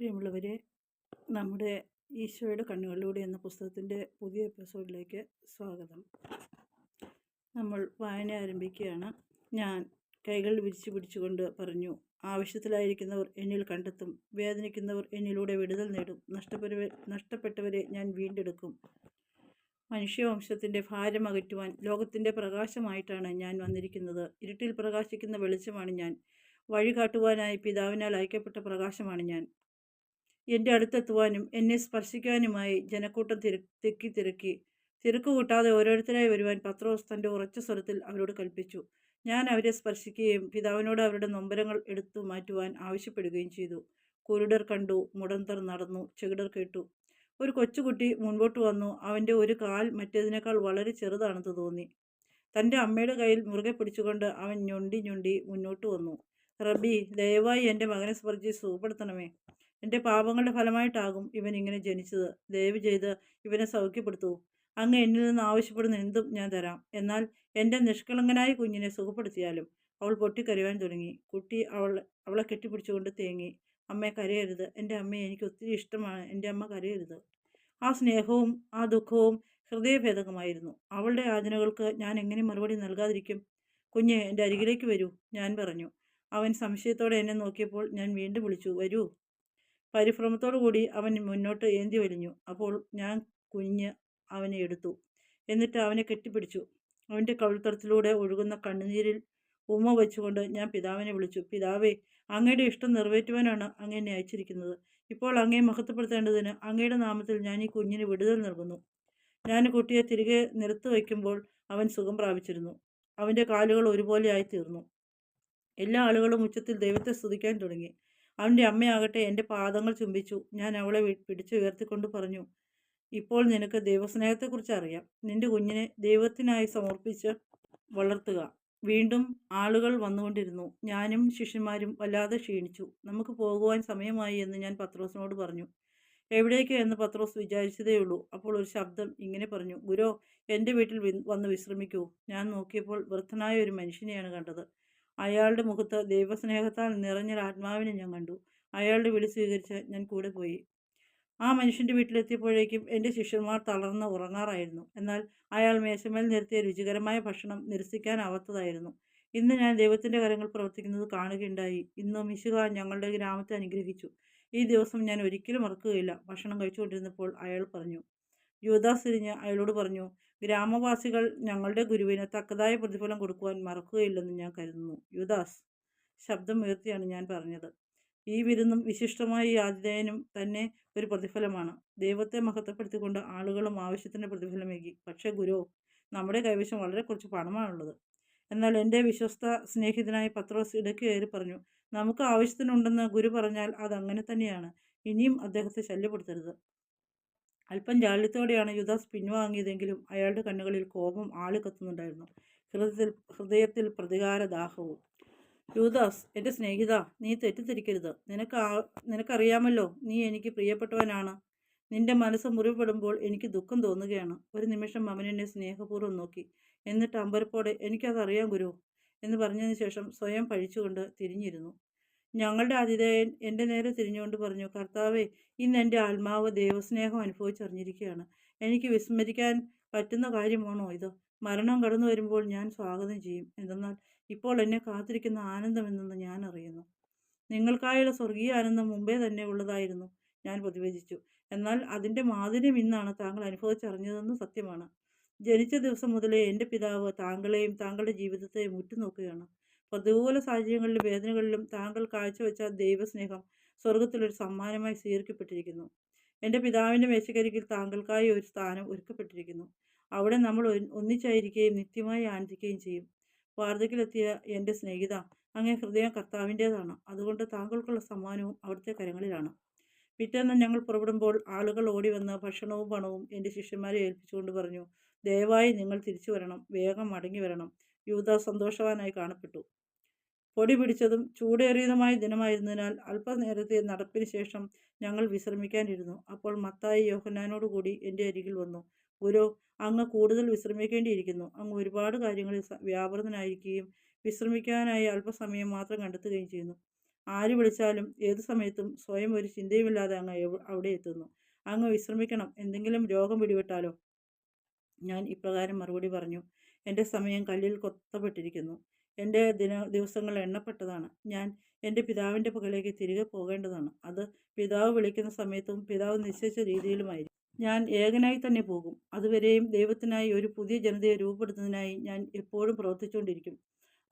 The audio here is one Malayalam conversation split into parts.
പ്രിയമുള്ളവരെ നമ്മുടെ ഈശോയുടെ കണ്ണുകളിലൂടെ എന്ന പുസ്തകത്തിന്റെ പുതിയ എപ്പിസോഡിലേക്ക് സ്വാഗതം. നമ്മൾ വായന ആരംഭിക്കുകയാണ്. ഞാൻ കൈകൾ വിരിച്ചു പിടിച്ചുകൊണ്ട് പറഞ്ഞു ആവശ്യത്തിലായിരിക്കുന്നവർ എന്നിൽ കണ്ടെത്തും. വേദനിക്കുന്നവർ എന്നിലൂടെ വിടുതൽ നേടും. നഷ്ടപ്പെട്ടവരെ നഷ്ടപ്പെട്ടവരെ ഞാൻ വീണ്ടെടുക്കും. മനുഷ്യവംശത്തിന്റെ ഭാരം അകറ്റുവാൻ ലോകത്തിന്റെ പ്രകാശമായിട്ടാണ് ഞാൻ വന്നിരിക്കുന്നത്. ഇരുട്ടിൽ പ്രകാശിക്കുന്ന വെളിച്ചമാണ് ഞാൻ. വഴി കാട്ടുവാനായി പിതാവിനാൽ അയക്കപ്പെട്ട പ്രകാശമാണ് ഞാൻ. എന്റെ അടുത്തെത്തുവാനും എന്നെ സ്പർശിക്കാനുമായി ജനക്കൂട്ടം തിര തിക്കി തിരക്കി. തിരക്ക് കൂട്ടാതെ ഓരോരുത്തരായി വരുവാൻ പത്രോസ് തന്റെ ഉറച്ച സ്വരത്തിൽ അവരോട് കൽപ്പിച്ചു. ഞാൻ അവരെ സ്പർശിക്കുകയും പിതാവിനോട് അവരുടെ നൊമ്പരങ്ങൾ എടുത്തു മാറ്റുവാൻ ആവശ്യപ്പെടുകയും ചെയ്തു. കുരുടർ കണ്ടു മുടന്തർ നടന്നു ചെകിടർ കേട്ടു. ഒരു കൊച്ചുകുട്ടി മുൻപോട്ട് വന്നു അവന്റെ ഒരു കാൽ മറ്റേതിനേക്കാൾ വളരെ ചെറുതാണെന്ന് തോന്നി. തന്റെ അമ്മയുടെ കയ്യിൽ മുറുകെ പിടിച്ചുകൊണ്ട് അവൻ ഞൊണ്ടി ഞൊണ്ടി മുന്നോട്ട് വന്നു. റബി ദയവായി എന്റെ മകനെ സ്പർശിച്ച് സുഖപ്പെടുത്തണമേ. എന്റെ പാപങ്ങളുടെ ഫലമായിട്ടാകും ഇവൻ ഇങ്ങനെ ജനിച്ചത്. ദയവ് ചെയ്ത് ഇവനെ സൗഖ്യപ്പെടുത്തൂ. അങ്ങ് എന്നിൽ നിന്ന് ആവശ്യപ്പെടുന്ന എന്തും ഞാൻ തരാം. എന്നാൽ എന്റെ നിഷ്കളങ്കനായ കുഞ്ഞിനെ സുഖപ്പെടുത്തിയാലും അവൾ പൊട്ടിക്കരയുവാൻ തുടങ്ങി. കുട്ടി അവൾ അവളെ കെട്ടിപ്പിടിച്ചുകൊണ്ട് തേങ്ങി. അമ്മയെ കരയരുത്. എന്റെ അമ്മയെ എനിക്ക് ഒത്തിരി ഇഷ്ടമാണ്. എന്റെ അമ്മ കരയരുത്. ആ സ്നേഹവും ആ ദുഃഖവും ഹൃദയഭേദകമായിരുന്നു. അവളുടെ യാചനകൾക്ക് ഞാൻ എങ്ങനെ മറുപടി നൽകാതിരിക്കും? കുഞ്ഞെ എന്റെ അരികിലേക്ക് വരൂ. ഞാൻ പറഞ്ഞു. അവൻ സംശയത്തോടെ എന്നെ നോക്കിയപ്പോൾ ഞാൻ വീണ്ടും വിളിച്ചു. വരൂ. പരിഭ്രമത്തോടുകൂടി അവൻ മുന്നോട്ട് ഏന്തി വലിഞ്ഞു. അപ്പോൾ ഞാൻ കുഞ്ഞ് അവനെ എടുത്തു. എന്നിട്ട് അവനെ കെട്ടിപ്പിടിച്ചു. അവന്റെ കവിൾത്തടത്തിലൂടെ ഒഴുകുന്ന കണ്ണുനീരിൽ ഉമ്മ വെച്ചുകൊണ്ട് ഞാൻ പിതാവിനെ വിളിച്ചു. പിതാവേ അങ്ങയുടെ ഇഷ്ടം നിറവേറ്റുവാനാണ് അങ്ങേനെ അയച്ചിരിക്കുന്നത്. ഇപ്പോൾ അങ്ങയെ മഹത്വപ്പെടുത്തേണ്ടതിന് അങ്ങയുടെ നാമത്തിൽ ഞാൻ ഈ കുഞ്ഞിന് വിടുതൽ നൽകുന്നു. ഞാൻ കുട്ടിയെ തിരികെ നിരത്ത് വയ്ക്കുമ്പോൾ അവൻ സുഖം പ്രാപിച്ചിരുന്നു. അവന്റെ കാലുകൾ ഒരുപോലെ ആയി തീർന്നു എല്ലാ ആളുകളും ഉച്ചത്തിൽ ദൈവത്തെ സ്തുതിക്കാൻ തുടങ്ങി. അവന്റെ അമ്മയാകട്ടെ എന്റെ പാദങ്ങൾ ചുംബിച്ചു. ഞാൻ അവളെ പിടിച്ചു ഉയർത്തിക്കൊണ്ട് പറഞ്ഞു ഇപ്പോൾ നിനക്ക് ദൈവസ്നേഹത്തെക്കുറിച്ച് അറിയാം. നിന്റെ കുഞ്ഞിനെ ദൈവത്തിനായി സമർപ്പിച്ച് വളർത്തുക. വീണ്ടും ആളുകൾ വന്നുകൊണ്ടിരുന്നു. ഞാനും ശിഷ്യന്മാരും വല്ലാതെ ക്ഷീണിച്ചു. നമുക്ക് പോകുവാൻ സമയമായി എന്ന് ഞാൻ പത്രോസിനോട് പറഞ്ഞു. എവിടേക്ക് എന്ന് പത്രോസ് വിചാരിച്ചതേയുള്ളൂ അപ്പോൾ ഒരു ശബ്ദം ഇങ്ങനെ പറഞ്ഞു ഗുരോ എന്റെ വീട്ടിൽ വന്ന് വിശ്രമിക്കൂ. ഞാൻ നോക്കിയപ്പോൾ വൃദ്ധനായ ഒരു മനുഷ്യനെയാണ് കണ്ടത്. അയാളുടെ മുഖത്ത് ദൈവസ്നേഹത്താൽ നിറഞ്ഞ ആത്മാവിനെ ഞാൻ കണ്ടു. അയാളുടെ വിളി സ്വീകരിച്ച് ഞാൻ കൂടെ പോയി. ആ മനുഷ്യന്റെ വീട്ടിലെത്തിയപ്പോഴേക്കും എന്റെ ശിഷ്യന്മാർ തളർന്ന് ഉറങ്ങാറായിരുന്നു. എന്നാൽ അയാൾ മേശമേൽ നിർത്തിയ രുചികരമായ ഭക്ഷണം നിരസിക്കാനാവാത്തതായിരുന്നു. ഇന്ന് ഞാൻ ദൈവത്തിന്റെ കരങ്ങൾ പ്രവർത്തിക്കുന്നത് കാണുകയുണ്ടായി. ഇന്ന് മിശുക ഞങ്ങളുടെ ഗ്രാമത്തെ അനുഗ്രഹിച്ചു. ഈ ദിവസം ഞാൻ ഒരിക്കലും മറക്കുകയില്ല. ഭക്ഷണം കഴിച്ചുകൊണ്ടിരുന്നപ്പോൾ അയാൾ പറഞ്ഞു. യുവദാസ് തിരിഞ്ഞ് അയാളോട് പറഞ്ഞു ഗ്രാമവാസികൾ ഞങ്ങളുടെ ഗുരുവിന് തക്കതായ പ്രതിഫലം കൊടുക്കുവാൻ മറക്കുകയില്ലെന്ന് ഞാൻ കരുതുന്നു. യുദാസ് ശബ്ദം ഉയർത്തിയാണ് ഞാൻ പറഞ്ഞത്. ഈ വിരുന്നും വിശിഷ്ടമായ ഈ ആതിഥേയനും തന്നെ ഒരു പ്രതിഫലമാണ്. ദൈവത്തെ മഹത്വപ്പെടുത്തിക്കൊണ്ട് ആളുകളും ആവശ്യത്തിന് പ്രതിഫലമേകി. പക്ഷേ ഗുരു നമ്മുടെ കൈവശം വളരെ കുറച്ച് പണമാണുള്ളത്. എന്നാൽ എന്റെ വിശ്വസ്ത സ്നേഹിതനായ പത്രോസ് ഇടയ്ക്ക് കയറി പറഞ്ഞു നമുക്ക് ആവശ്യത്തിനുണ്ടെന്ന് ഗുരു പറഞ്ഞാൽ അതങ്ങനെ തന്നെയാണ്. ഇനിയും അദ്ദേഹത്തെ ശല്യപ്പെടുത്തരുത്. അല്പം ജാള്യത്തോടെയാണ് യുദാസ് പിൻവാങ്ങിയതെങ്കിലും അയാളുടെ കണ്ണുകളിൽ കോപം ആളി കത്തുന്നുണ്ടായിരുന്നു. ഹൃദയത്തിൽ ഹൃദയത്തിൽ പ്രതികാര ദാഹവും. യുദാസ് എന്റെ സ്നേഹിത നീ തെറ്റിദ്ധരിക്കരുത്. നിനക്ക് നിനക്കറിയാമല്ലോ നീ എനിക്ക് പ്രിയപ്പെട്ടവനാണ്. നിന്റെ മനസ്സ് മുറിപ്പെടുമ്പോൾ എനിക്ക് ദുഃഖം തോന്നുകയാണ്. ഒരു നിമിഷം അവൻ എന്നെ സ്നേഹപൂർവം നോക്കി. എന്നിട്ട് അമ്പരപ്പോടെ എനിക്കതറിയാം ഗുരു എന്ന് പറഞ്ഞതിന് ശേഷം സ്വയം പഴിച്ചുകൊണ്ട് തിരിഞ്ഞിരുന്നു. ഞങ്ങളുടെ ആതിഥേയൻ എന്റെ നേരെ തിരിഞ്ഞുകൊണ്ട് പറഞ്ഞു കർത്താവെ ഇന്ന് എന്റെ ആത്മാവ് ദൈവസ്നേഹം അനുഭവിച്ചറിഞ്ഞിരിക്കുകയാണ്. എനിക്ക് വിസ്മരിക്കാൻ പറ്റുന്ന കാര്യമാണോ ഇത്? മരണം കടന്നു വരുമ്പോൾ ഞാൻ സ്വാഗതം ചെയ്യും. എന്തെന്നാൽ ഇപ്പോൾ എന്നെ കാത്തിരിക്കുന്ന ആനന്ദമെന്നെന്ന് ഞാൻ അറിയുന്നു. നിങ്ങൾക്കായുള്ള സ്വർഗീയ ആനന്ദം മുമ്പേ തന്നെ ഉള്ളതായിരുന്നു. ഞാൻ പ്രതിവചിച്ചു. എന്നാൽ അതിന്റെ മാധുര്യം ഇന്നാണ് താങ്കൾ അനുഭവിച്ചറിഞ്ഞതെന്ന് സത്യമാണ്. ജനിച്ച ദിവസം മുതലേ എന്റെ പിതാവ് താങ്കളെയും താങ്കളുടെ ജീവിതത്തെയും ഉറ്റുനോക്കുകയാണ്. പ്രതികൂല സാഹചര്യങ്ങളിലും വേദനകളിലും താങ്കൾ കാഴ്ചവെച്ച ദൈവസ്നേഹം സ്വർഗത്തിലൊരു സമ്മാനമായി സ്വീകരിക്കപ്പെട്ടിരിക്കുന്നു. എന്റെ പിതാവിന്റെ മേശക്കരികിൽ താങ്കൾക്കായി ഒരു സ്ഥാനം ഒരുക്കപ്പെട്ടിരിക്കുന്നു. അവിടെ നമ്മൾ ഒന്നിച്ചായിരിക്കുകയും നിത്യമായി ആനന്ദിക്കുകയും ചെയ്യും. വാർദ്ധക്യത്തിലെത്തിയ എന്റെ സ്നേഹിത അങ്ങേ ഹൃദയം കർത്താവിന്റേതാണ് അതുകൊണ്ട് താങ്കൾക്കുള്ള സമ്മാനവും അവിടുത്തെ കരങ്ങളിലാണ്. പിറ്റേന്ന് ഞങ്ങൾ പുറപ്പെടുമ്പോൾ ആളുകൾ ഓടി വന്ന് ഭക്ഷണവും പണവും എന്റെ ശിഷ്യന്മാരെ ഏൽപ്പിച്ചുകൊണ്ട് പറഞ്ഞു ദയവായി നിങ്ങൾ തിരിച്ചു വരണം വേഗം മടങ്ങി വരണം യൂത സന്തോഷവാനായി കാണപ്പെട്ടു. പൊടി പിടിച്ചതും ചൂടേറിയതുമായ ദിനമായിരുന്നതിനാൽ അല്പനേരത്തെ നടപ്പിന് ശേഷം ഞങ്ങൾ വിശ്രമിക്കാനിരുന്നു. അപ്പോൾ മത്തായി യോഹനാനോടുകൂടി എന്റെ അരികിൽ വന്നു. ഗുരു അങ്ങ് കൂടുതൽ വിശ്രമിക്കേണ്ടിയിരിക്കുന്നു. അങ്ങ് ഒരുപാട് കാര്യങ്ങളിൽ വ്യാപൃതനായിരിക്കുകയും വിശ്രമിക്കാനായി അല്പസമയം മാത്രം കണ്ടെത്തുകയും ചെയ്യുന്നു. ആര് വിളിച്ചാലും ഏത് സമയത്തും സ്വയം ഒരു ചിന്തയുമില്ലാതെ അങ്ങ് അവിടെ എത്തുന്നു. അങ്ങ് വിശ്രമിക്കണം. എന്തെങ്കിലും രോഗം പിടിപെട്ടാലോ? ഞാൻ ഇപ്രകാരം മറുപടി പറഞ്ഞു. എന്റെ സമയം കല്ലിൽ കൊത്തപ്പെട്ടിരിക്കുന്നു. എന്റെ ദിന ദിവസങ്ങൾ എണ്ണപ്പെട്ടതാണ്. ഞാൻ എന്റെ പിതാവിന്റെ പകലേക്ക് തിരികെ പോകേണ്ടതാണ്. അത് പിതാവ് വിളിക്കുന്ന സമയത്തും പിതാവ് നിശ്ചയിച്ച രീതിയിലുമായിരിക്കും. ഞാൻ ഏകനായി തന്നെ പോകും. അതുവരെയും ദൈവത്തിനായി ഒരു പുതിയ ജനതയെ രൂപപ്പെടുത്തുന്നതിനായി ഞാൻ എപ്പോഴും പ്രവർത്തിച്ചുകൊണ്ടിരിക്കും.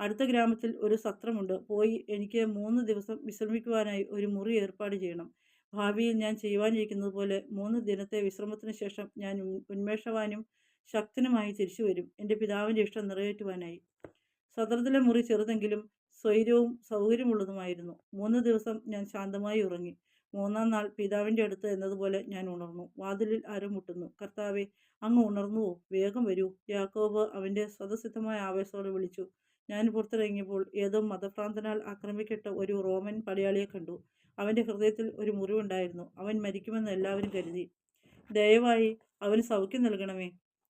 അടുത്ത ഗ്രാമത്തിൽ ഒരു സത്രമുണ്ട്. പോയി എനിക്ക് മൂന്ന് ദിവസം വിശ്രമിക്കുവാനായി ഒരു മുറി ഏർപ്പാട് ചെയ്യണം. ഭാവിയിൽ ഞാൻ ചെയ്യുവാനിരിക്കുന്നത് പോലെ മൂന്ന് ദിനത്തെ വിശ്രമത്തിന് ശേഷം ഞാൻ ഉന്മേഷവാനും ശക്തനുമായി തിരിച്ചു വരും എന്റെ പിതാവിന്റെ ഇഷ്ടം നിറവേറ്റുവാനായി. സത്രത്തിലെ മുറി ചെറുതെങ്കിലും സ്വൈര്യവും സൗകര്യമുള്ളതുമായിരുന്നു. മൂന്ന് ദിവസം ഞാൻ ശാന്തമായി ഉറങ്ങി. മൂന്നാം നാൾ പിതാവിന്റെ അടുത്ത് എന്നതുപോലെ ഞാൻ ഉണർന്നു. വാതിലിൽ ആരും മുട്ടുന്നു. കർത്താവെ അങ്ങ് ഉണർന്നുവോ? വേഗം വരൂ. യാക്കോബ് അവന്റെ സ്വതസിദ്ധമായ ആവേശത്തോടെ വിളിച്ചു. ഞാൻ പുറത്തിറങ്ങിയപ്പോൾ ഏതോ മതഭ്രാന്തനാൽ ആക്രമിക്കപ്പെട്ട ഒരു റോമൻ പടയാളിയെ കണ്ടു. അവന്റെ ഹൃദയത്തിൽ ഒരു മുറിവുണ്ടായിരുന്നു. അവൻ മരിക്കുമെന്ന് എല്ലാവരും കരുതി. ദയവായി അവന് സൗഖ്യം നൽകണമേ.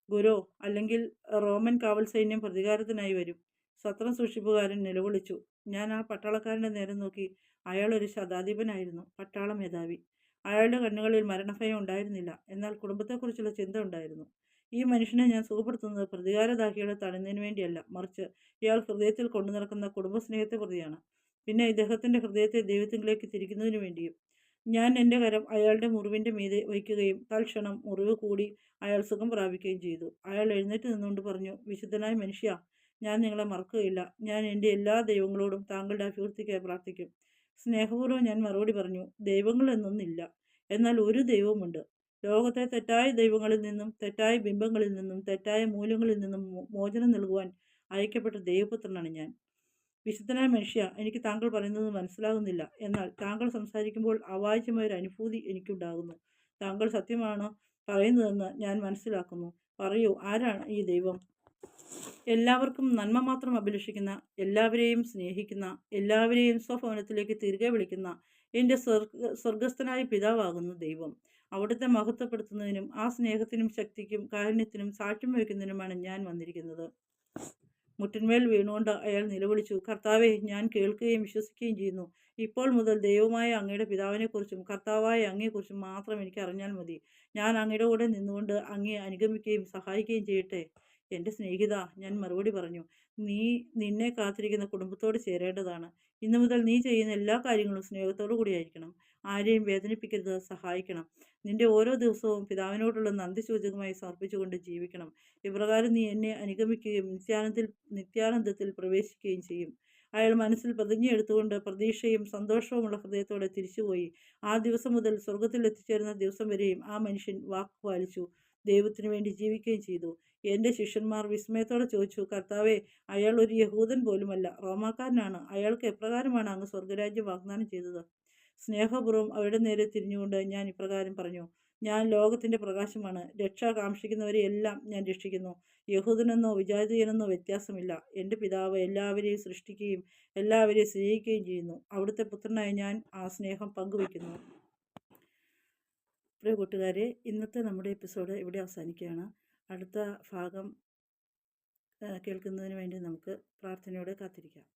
ഗുരോ അല്ലെങ്കിൽ റോമൻ കാവൽ സൈന്യം പ്രതികാരത്തിനായി വരും. സത്രം സൂക്ഷിപ്പുകാരൻ നിലവിളിച്ചു. ഞാൻ ആ പട്ടാളക്കാരന്റെ നേരം നോക്കി. അയാൾ ഒരു ശതാധിപനായിരുന്നു. പട്ടാള മേധാവി. അയാളുടെ കണ്ണുകളിൽ മരണഭയം ഉണ്ടായിരുന്നില്ല. എന്നാൽ കുടുംബത്തെക്കുറിച്ചുള്ള ചിന്ത ഉണ്ടായിരുന്നു. ഈ മനുഷ്യനെ ഞാൻ സുഖപ്പെടുത്തുന്നത് പ്രതികാരദാഹികളെ തടയുന്നതിന് വേണ്ടിയല്ല. മറിച്ച് ഇയാൾ ഹൃദയത്തിൽ കൊണ്ടു നടക്കുന്ന കുടുംബസ്നേഹത്തെ പ്രതിയാണ്. പിന്നെ ഇദ്ദേഹത്തിന്റെ ഹൃദയത്തെ ദൈവത്തിലേക്ക് തിരിക്കുന്നതിനു വേണ്ടിയും. ഞാൻ എന്റെ കരം അയാളുടെ മുറിവിന്റെ മീതെ വയ്ക്കുകയും തൽക്ഷണം മുറിവ് കൂടി അയാൾ സുഖം പ്രാപിക്കുകയും ചെയ്തു. അയാൾ എഴുന്നേറ്റ് നിന്നുകൊണ്ട് പറഞ്ഞു വിശുദ്ധനായ മനുഷ്യ ഞാൻ നിങ്ങളെ മറക്കുകയില്ല. ഞാൻ എന്റെ എല്ലാ ദൈവങ്ങളോടും താങ്കളുടെ അഭിവൃദ്ധിക്കായി പ്രാർത്ഥിക്കും. സ്നേഹപൂർവം ഞാൻ മറുപടി പറഞ്ഞു ദൈവങ്ങൾ എന്നൊന്നില്ല. എന്നാൽ ഒരു ദൈവമുണ്ട്. ലോകത്തെ തെറ്റായ ദൈവങ്ങളിൽ നിന്നും തെറ്റായ ബിംബങ്ങളിൽ നിന്നും തെറ്റായ മൂല്യങ്ങളിൽ നിന്നും മോചനം നൽകുവാൻ അയക്കപ്പെട്ട ദൈവപുത്രനാണ് ഞാൻ. വിശുദ്ധനായ മനുഷ്യ എനിക്ക് താങ്കൾ പറയുന്നത് മനസ്സിലാകുന്നില്ല. എന്നാൽ താങ്കൾ സംസാരിക്കുമ്പോൾ അവാച്യമായ ഒരു അനുഭൂതി എനിക്കുണ്ടാകുന്നു. താങ്കൾ സത്യമാണ് പറയുന്നതെന്ന് ഞാൻ മനസ്സിലാക്കുന്നു. പറയൂ ആരാണ് ഈ ദൈവം? എല്ലാവർക്കും നന്മ മാത്രം അഭിലഷിക്കുന്ന എല്ലാവരെയും സ്നേഹിക്കുന്ന എല്ലാവരെയും സ്വഭവനത്തിലേക്ക് തിരികെ വിളിക്കുന്ന എന്റെ സ്വർഗ സ്വർഗസ്ഥനായ പിതാവാകുന്നു ദൈവം. അവിടുത്തെ മഹത്വപ്പെടുത്തുന്നതിനും ആ സ്നേഹത്തിനും ശക്തിക്കും കാരുണ്യത്തിനും സാക്ഷ്യം വഹിക്കുന്നതിനുമാണ് ഞാൻ വന്നിരിക്കുന്നത്. മുട്ടിന്മേൽ വീണുകൊണ്ട് അയാൾ നിലവിളിച്ചു കർത്താവെ ഞാൻ കേൾക്കുകയും വിശ്വസിക്കുകയും ചെയ്യുന്നു. ഇപ്പോൾ മുതൽ ദൈവമായ അങ്ങയുടെ പിതാവിനെക്കുറിച്ചും കർത്താവായ അങ്ങയെക്കുറിച്ചും മാത്രം എനിക്ക് അറിഞ്ഞാൽ മതി. ഞാൻ അങ്ങയുടെ കൂടെ നിന്നുകൊണ്ട് അങ്ങയെ അനുഗമിക്കുകയും സഹായിക്കുകയും ചെയ്യട്ടെ. എന്റെ സ്നേഹിത ഞാൻ മറുപടി പറഞ്ഞു. നീ നിന്നെ കാത്തിരിക്കുന്ന കുടുംബത്തോട് ചേരേണ്ടതാണ്. ഇന്നു മുതൽ നീ ചെയ്യുന്ന എല്ലാ കാര്യങ്ങളും സ്നേഹത്തോടു കൂടിയായിരിക്കണം ആരെയും വേദനിപ്പിക്കരുത് സഹായിക്കണം. നിന്റെ ഓരോ ദിവസവും പിതാവിനോടുള്ള നന്ദി സൂചകമായി സമർപ്പിച്ചുകൊണ്ട് ജീവിക്കണം. ഇപ്രകാരം നീ എന്നെ അനുഗമിക്കുകയും നിത്യാനന്ദത്തിൽ നിത്യാനന്ദത്തിൽ പ്രവേശിക്കുകയും ചെയ്യും. അയാൾ മനസ്സിൽ പ്രതിജ്ഞ എടുത്തുകൊണ്ട് പ്രതീക്ഷയും സന്തോഷവുമുള്ള ഹൃദയത്തോടെ തിരിച്ചുപോയി. ആ ദിവസം മുതൽ സ്വർഗത്തിൽ എത്തിച്ചേരുന്ന ദിവസം വരെയും ആ മനുഷ്യൻ വാക്ക് പാലിച്ചു. ദൈവത്തിനു വേണ്ടി ജീവിക്കുകയും ചെയ്തു. എന്റെ ശിഷ്യന്മാർ വിസ്മയത്തോടെ ചോദിച്ചു കർത്താവെ അയാൾ ഒരു യഹൂദൻ പോലുമല്ല. റോമാക്കാരനാണ്. അയാൾക്ക് എപ്രകാരമാണ് അങ്ങ് സ്വർഗരാജ്യം വാഗ്ദാനം ചെയ്തത്? സ്നേഹപൂർവം അവരുടെ നേരെ തിരിഞ്ഞുകൊണ്ട് ഞാൻ ഇപ്രകാരം പറഞ്ഞു ഞാൻ ലോകത്തിന്റെ പ്രകാശമാണ്. രക്ഷ കാക്ഷിക്കുന്നവരെ എല്ലാം ഞാൻ രക്ഷിക്കുന്നു. യഹൂദനെന്നോ വിജാതീയനെന്നോ വ്യത്യാസമില്ല. എന്റെ പിതാവ് എല്ലാവരെയും സൃഷ്ടിക്കുകയും എല്ലാവരെയും സ്നേഹിക്കുകയും ചെയ്യുന്നു. അവിടുത്തെ പുത്രനായി ഞാൻ ആ സ്നേഹം പങ്കുവയ്ക്കുന്നു. പ്രിയ കൂട്ടുകാരെ ഇന്നത്തെ നമ്മുടെ എപ്പിസോഡ് ഇവിടെ അവസാനിക്കുകയാണ്. അടുത്ത ഭാഗം കേൾക്കുന്നതിന് വേണ്ടി നമുക്ക് പ്രാർത്ഥനയോടെ കാത്തിരിക്കാം.